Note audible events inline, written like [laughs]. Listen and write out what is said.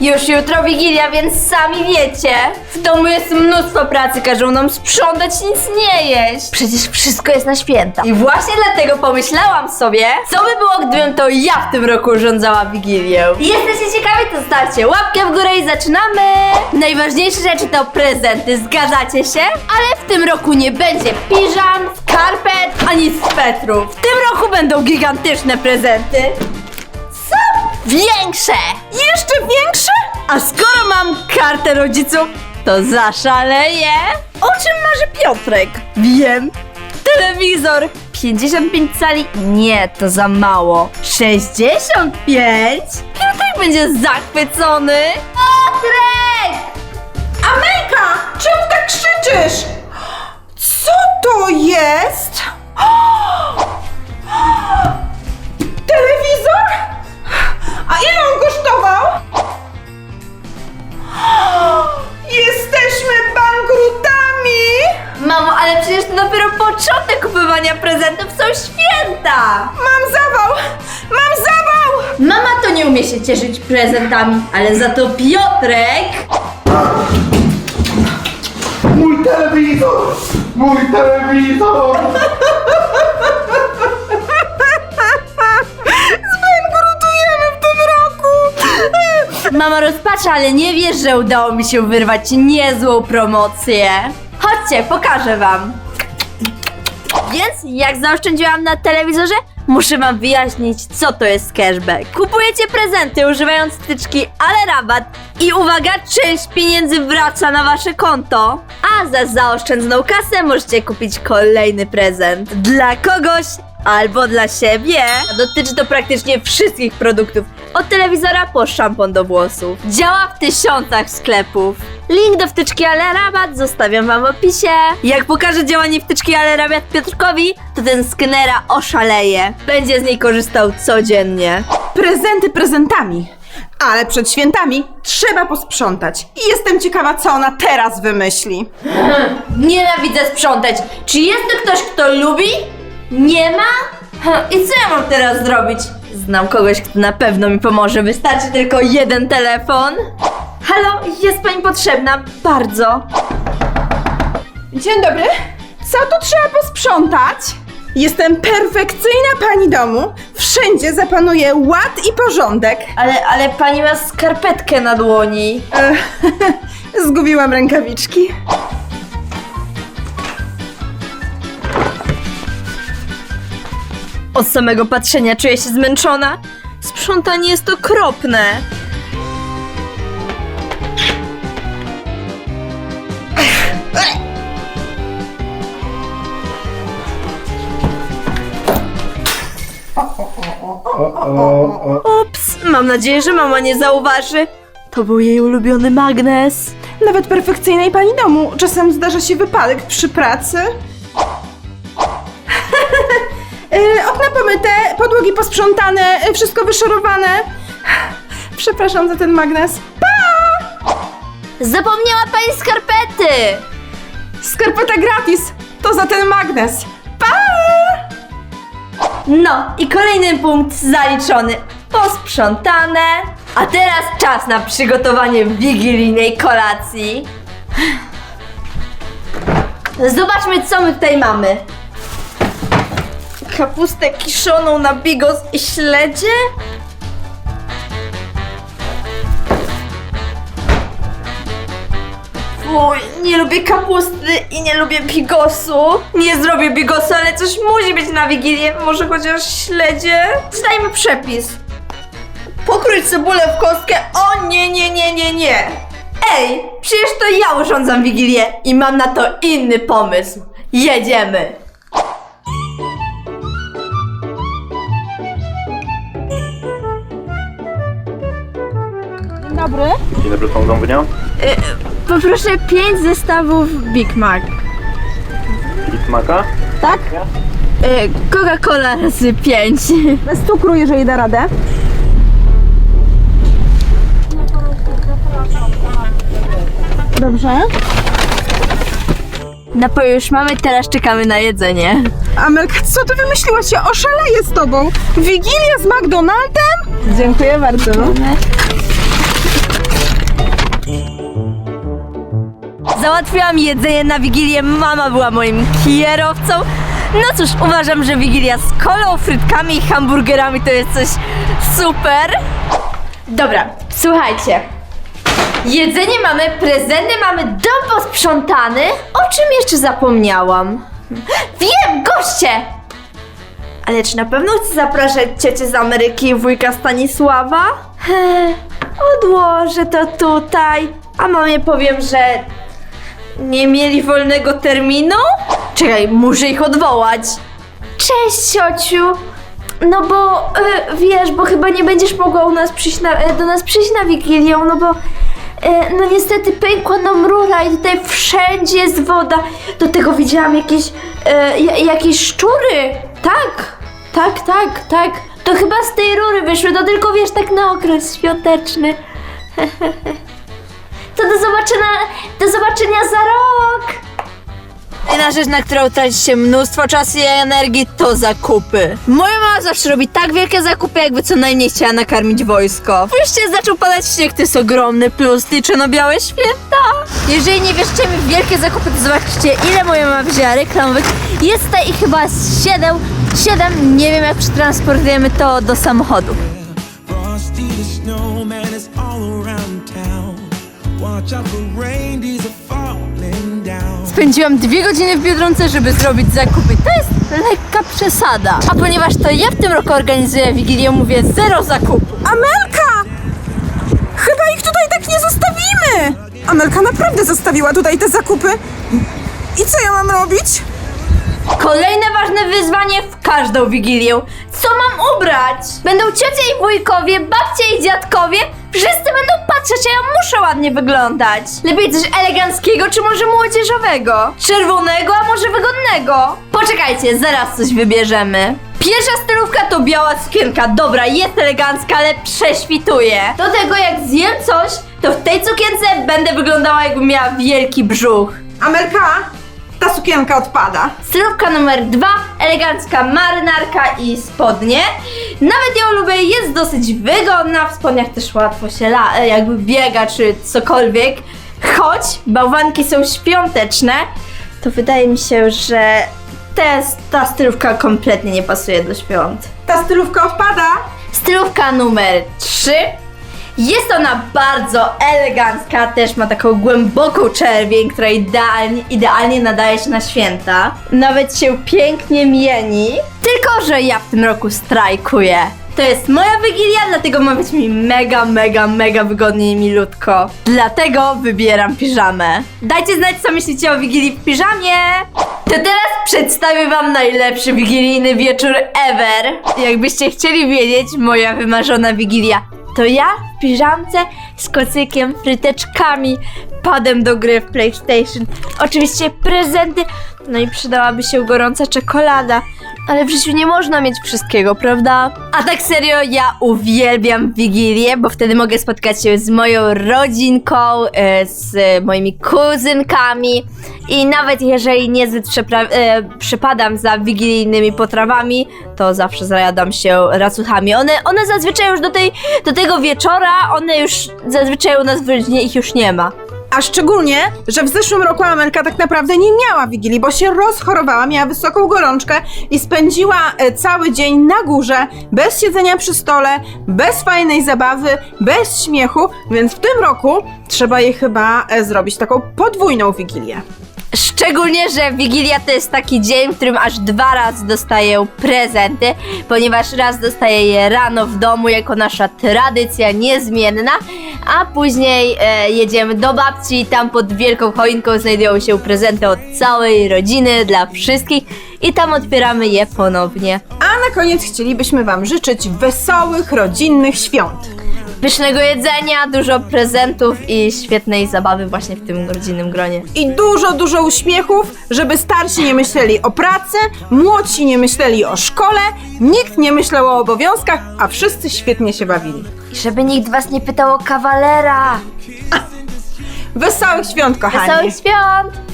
Już jutro Wigilia, więc sami wiecie. W domu jest mnóstwo pracy, każą nam sprzątać, nic nie jeść. Przecież wszystko jest na święta. I właśnie dlatego pomyślałam sobie, co by było, gdybym to ja w tym roku urządzała Wigilię. Jesteście ciekawi, to stawcie łapkę w górę i zaczynamy! Najważniejsze rzeczy to prezenty, zgadzacie się? Ale w tym roku nie będzie piżam, skarpet, ani swetrów. W tym roku będą gigantyczne prezenty. Większe! Jeszcze większe? A skoro mam kartę rodziców, to zaszaleję. O czym marzy Piotrek? Wiem. Telewizor. 55 cali? Nie, to za mało. 65? Piotrek będzie zachwycony. Piotrek! Amelka! Czemu tak krzyczysz? Co to jest? Nie umie się cieszyć prezentami, ale za to Piotrek Mój telewizor! Mój telewizor! Zbankrutujemy w tym roku! Mama rozpacza, ale nie wiesz, że udało mi się wyrwać niezłą promocję. Chodźcie, pokażę wam. Więc jak zaoszczędziłam na telewizorze, muszę wam wyjaśnić, co to jest cashback. Kupujecie prezenty używając styczki ale rabat i uwaga, część pieniędzy wraca na wasze konto. A za zaoszczędzoną kasę możecie kupić kolejny prezent dla kogoś albo dla siebie. Dotyczy to praktycznie wszystkich produktów, od telewizora po szampon do włosów. Działa w tysiącach sklepów. Link do wtyczki ale rabat zostawiam wam w opisie. Jak pokażę działanie wtyczki ale rabat Piotrkowi, to ten skenera oszaleje. Będzie z niej korzystał codziennie. Prezenty prezentami. Ale przed świętami trzeba posprzątać. I jestem ciekawa, co ona teraz wymyśli. [laughs] Nienawidzę sprzątać. Czy jest tu ktoś, kto lubi? Nie ma? Ha, I co ja mam teraz zrobić? Znam kogoś, kto na pewno mi pomoże. Wystarczy tylko jeden telefon. Halo, jest pani potrzebna. Bardzo. Dzień dobry. Co tu trzeba posprzątać? Jestem perfekcyjna pani domu. Wszędzie zapanuje ład i porządek. Ale, ale pani ma skarpetkę na dłoni. E, [laughs] zgubiłam rękawiczki. Od samego patrzenia czuję się zmęczona. Sprzątanie jest okropne. Ups, mam nadzieję, że mama nie zauważy. To był jej ulubiony magnes. Nawet perfekcyjnej pani domu czasem zdarza się wypadek przy pracy. Pomyte, podłogi posprzątane, wszystko wyszorowane. Przepraszam za ten magnes. Zapomniała pani skarpety! Skarpeta gratis! To za ten magnes. Pa! No i kolejny punkt zaliczony. Posprzątane. A teraz czas na przygotowanie wigilijnej kolacji. Zobaczmy, co my tutaj mamy. Kapustę kiszoną na bigos i śledzie? Fuj, nie lubię kapusty i nie lubię bigosu. Nie zrobię bigosu, ale coś musi być na Wigilię. Może chociaż śledzie? Zdajmy przepis. Pokrój cebulę w kostkę. O nie, nie, nie, nie, nie. Ej, przecież to ja urządzam Wigilię i mam na to inny pomysł. Jedziemy. Dobry. Dzień dobry, panu zamówienia. Poproszę pięć zestawów Big Mac. Big Maca. Tak? Coca-Cola razy pięć. [laughs] Bez cukru, jeżeli da radę. Dobrze. Napoje już mamy, teraz czekamy na jedzenie. Amelka, co ty wymyśliłaś? Ja oszaleję z tobą. Wigilia z McDonaldem? Dziękuję bardzo. Załatwiłam jedzenie na Wigilię, mama była moim kierowcą. No cóż, uważam, że Wigilia z kolą, frytkami i hamburgerami to jest coś super. Dobra, słuchajcie. Jedzenie mamy, prezenty mamy, dom posprzątany. O czym jeszcze zapomniałam? Wiem, goście! Ale czy na pewno chcę zapraszać ciocię z Ameryki i wujka Stanisława? Odłożę to tutaj. A mamie powiem, że nie mieli wolnego terminu? Czekaj, muszę ich odwołać. Cześć, ciociu. No bo y, wiesz, bo chyba nie będziesz mogła u nas przyjść na, y, do nas przyjść na Wigilię, no bo y, no niestety pękła nam rura i tutaj wszędzie jest woda. Do tego widziałam jakieś, y, ja- jakieś szczury. Tak, tak, tak, tak. To chyba z tej rury wyszły, to tylko wiesz, tak na okres świąteczny. [laughs] To do zobaczenia, do zobaczenia za rok! Jedna rzecz, na którą traci się mnóstwo czasu i energii, to zakupy. Moja mama zawsze robi tak wielkie zakupy, jakby co najmniej chciała nakarmić wojsko. Wreszcie zaczął padać śnieg, to jest ogromny plus, liczę na białe święta. Jeżeli nie wierzycie mi w wielkie zakupy, to zobaczcie, ile moja mama wzięła reklamowych. Jest tutaj ich chyba z 7, 7, nie wiem jak przetransportujemy to do samochodu. Frosty the snowman is all around Spędziłam dwie godziny w Biedronce, żeby zrobić zakupy. To jest lekka przesada. A ponieważ to ja w tym roku organizuję Wigilię, mówię zero zakupu. Amelka! Chyba ich tutaj tak nie zostawimy! Amelka naprawdę zostawiła tutaj te zakupy. I co ja mam robić? Kolejne ważne wyzwanie w każdą Wigilię. Co mam ubrać? Będą ciocie i wujkowie, babcie i dziadkowie. Wszyscy będą patrzeć, a ja muszę ładnie wyglądać. Lepiej coś eleganckiego, czy może młodzieżowego? Czerwonego, a może wygodnego? Poczekajcie, zaraz coś wybierzemy. Pierwsza stylówka to biała sukienka. Dobra, jest elegancka, ale prześwituje. Do tego jak zjem coś, to w tej sukience będę wyglądała jakbym miała wielki brzuch. Amelka, ta sukienka odpada. Stylówka numer dwa, elegancka marynarka i spodnie. Nawet ją lubię, jest dosyć wygodna, w spodniach też łatwo się la, e, jakby biega czy cokolwiek. Choć bałwanki są świąteczne, to wydaje mi się, że te, ta stylówka kompletnie nie pasuje do świąt. Ta stylówka odpada. Stylówka numer 3. Jest ona bardzo elegancka, też ma taką głęboką czerwień, która idealnie, idealnie nadaje się na święta. Nawet się pięknie mieni. Tylko, że ja w tym roku strajkuję. To jest moja wigilia, dlatego ma być mi mega, mega, mega wygodnie i milutko. Dlatego wybieram piżamę. Dajcie znać, co myślicie o wigilii w piżamie. To teraz przedstawię wam najlepszy wigilijny wieczór ever. Jakbyście chcieli wiedzieć, moja wymarzona wigilia to ja w piżamce z kocykiem, fryteczkami, padem do gry w PlayStation, oczywiście prezenty, no i przydałaby się gorąca czekolada. Ale w życiu nie można mieć wszystkiego, prawda? A tak serio, ja uwielbiam Wigilię, bo wtedy mogę spotkać się z moją rodzinką, e, z moimi kuzynkami i nawet jeżeli niezbyt e, przepadam za wigilijnymi potrawami, to zawsze zajadam się racuchami. One, one zazwyczaj już do, tej, do tego wieczora, one już zazwyczaj u nas w rodzinie ich już nie ma. A szczególnie, że w zeszłym roku Amelka tak naprawdę nie miała Wigilii, bo się rozchorowała, miała wysoką gorączkę i spędziła e, cały dzień na górze, bez siedzenia przy stole, bez fajnej zabawy, bez śmiechu, więc w tym roku trzeba jej chyba e, zrobić taką podwójną Wigilię. Szczególnie, że Wigilia to jest taki dzień, w którym aż dwa razy dostaję prezenty, ponieważ raz dostaję je rano w domu jako nasza tradycja niezmienna, a później e, jedziemy do babci i tam pod wielką choinką znajdują się prezenty od całej rodziny dla wszystkich i tam otwieramy je ponownie. A na koniec chcielibyśmy Wam życzyć wesołych, rodzinnych świąt. Pysznego jedzenia, dużo prezentów i świetnej zabawy właśnie w tym rodzinnym gronie. I dużo, dużo uśmiechów, żeby starsi nie myśleli o pracy, młodsi nie myśleli o szkole, nikt nie myślał o obowiązkach, a wszyscy świetnie się bawili. I żeby nikt was nie pytał o kawalera. Wesołych świąt, kochani! Wesołych świąt!